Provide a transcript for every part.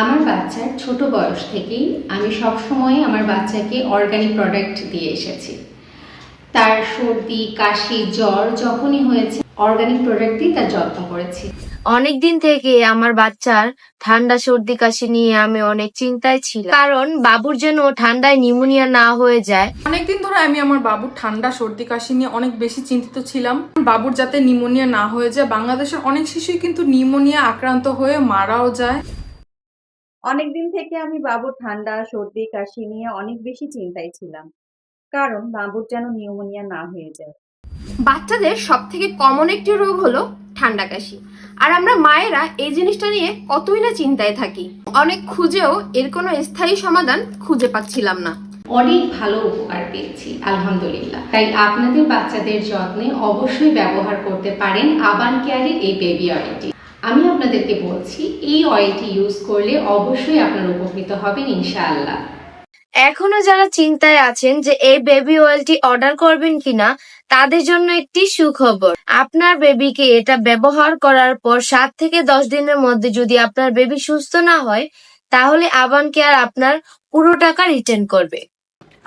আমার বাচ্চার ছোট বয়স থেকেই আমি সবসময় আমার বাচ্চাকে অর্গানিক প্রোডাক্ট দিয়ে এসেছি। তার সর্দি কাশি জ্বর যখনই হয়েছে অর্গানিক প্রোডাক্ট দিয়ে তার যত্ন করেছি। অনেক দিন থেকে আমার বাচ্চার ঠান্ডা সর্দি কাশি নিয়ে আমি অনেক চিন্তায় ছিলাম। কারণ বাবুর যেন ঠান্ডায় নিউমোনিয়া না হয়ে যায়। অনেকদিন ধরে আমি আমার বাবুর ঠান্ডা সর্দি কাশি নিয়ে অনেক বেশি চিন্তিত ছিলাম। বাবুর যাতে নিউমোনিয়া না হয়ে যায় বাংলাদেশের অনেক শিশুই কিন্তু নিউমোনিয়া আক্রান্ত হয়ে মারাও যায়। অনেকদিন থেকে আমি বাবুর ঠান্ডা সর্দি কাশি নিয়ে অনেক বেশি চিন্তায় ছিলাম। কারণ বাবুর যেন নিউমোনিয়া না হয়ে যায়। বাচ্চাদের সব থেকে কমন একটি রোগ হলো ঠান্ডা কাশি। আর আমরা মায়েরা এই জিনিসটা নিয়ে কতই না চিন্তায় থাকি। অনেক খুঁজেও এর কোনো স্থায়ী সমাধান খুঁজে পাচ্ছিলাম না। অনেক ভালো উপকার পেয়েছি আলহামদুলিল্লাহ। তাই আপনাদের বাচ্চাদের যত্নে অবশ্যই ব্যবহার করতে পারেন আবান কেয়ারের এই বেবি অয়েলটি আমি আপনাদেরকে বলছি, এই অয়েলটি ইউজ করলে অবশ্যই আপনার উপকৃত হবেন, ইনশাআল্লাহ। এখনও যারা চিন্তায় আছেন যে এই বেবি অয়েলটি অর্ডার করবেন কিনা, তাদের জন্য একটি সুখবর। আপনার বেবিকে এটা ব্যবহার করার পর সাত থেকে দশ দিনের মধ্যে যদি আপনার বেবি সুস্থ না হয়, তাহলে আবান কেয়ার আপনার পুরো টাকা রিটার্ন করবে।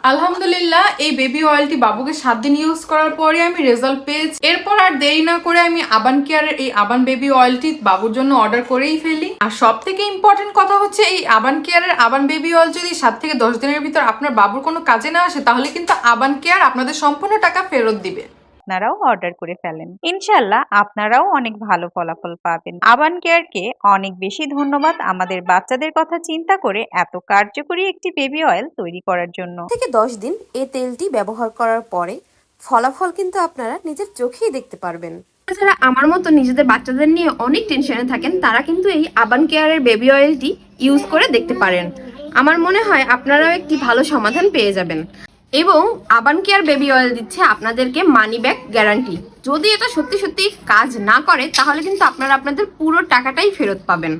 আলহামদুলিল্লাহ, এই বেবি অয়েলটি বাবুকে সাত দিন ইউজ করার পরে আমি রেজাল্ট পেয়েছি। এরপর আর দেরি না করে আমি আবান কেয়ারের এই আবান বেবি অয়েলটি বাবুর জন্য অর্ডার করেই ফেলি। আর সব থেকে ইম্পর্টেন্ট কথা হচ্ছে, এই আবান কেয়ারের আবান বেবি অয়েল যদি সাত থেকে দশ দিনের ভিতর আপনার বাবুর কোনো কাজে না আসে, তাহলে কিন্তু আবান কেয়ার আপনাদের সম্পূর্ণ টাকা ফেরত দিবে। আপনারাও অর্ডার করে ফেলেন। ইনশাল্লাহ আপনারাও অনেক ভালো ফলাফল পাবেন। আবান কেয়ারকে অনেক বেশি ধন্যবাদ আমাদের বাচ্চাদের কথা চিন্তা করে এত কার্যকরী একটি বেবি অয়েল তৈরি করার জন্য। থেকে দশ দিন এই তেলটি ব্যবহার করার পরে ফলাফল কিন্তু আপনারা নিজের চোখেই দেখতে পারবেন। যারা আমার মতো নিজেদের বাচ্চাদের নিয়ে অনেক টেনশনে থাকেন তারা কিন্তু এই আবান কেয়ারের বেবি অয়েলটি ইউজ করে দেখতে পারেন। আমার মনে হয় আপনারাও একটি ভালো সমাধান পেয়ে যাবেন। এবং আবান কেয়ার বেবি অয়েল দিচ্ছে? আপনাদেরকে মানি ব্যাক গ্যারান্টি যদি এটা সত্যি সত্যি কাজ না করে, তাহলে কিন্তু আপনারা আপনাদের পুরো টাকাটাই ফেরত পাবেন।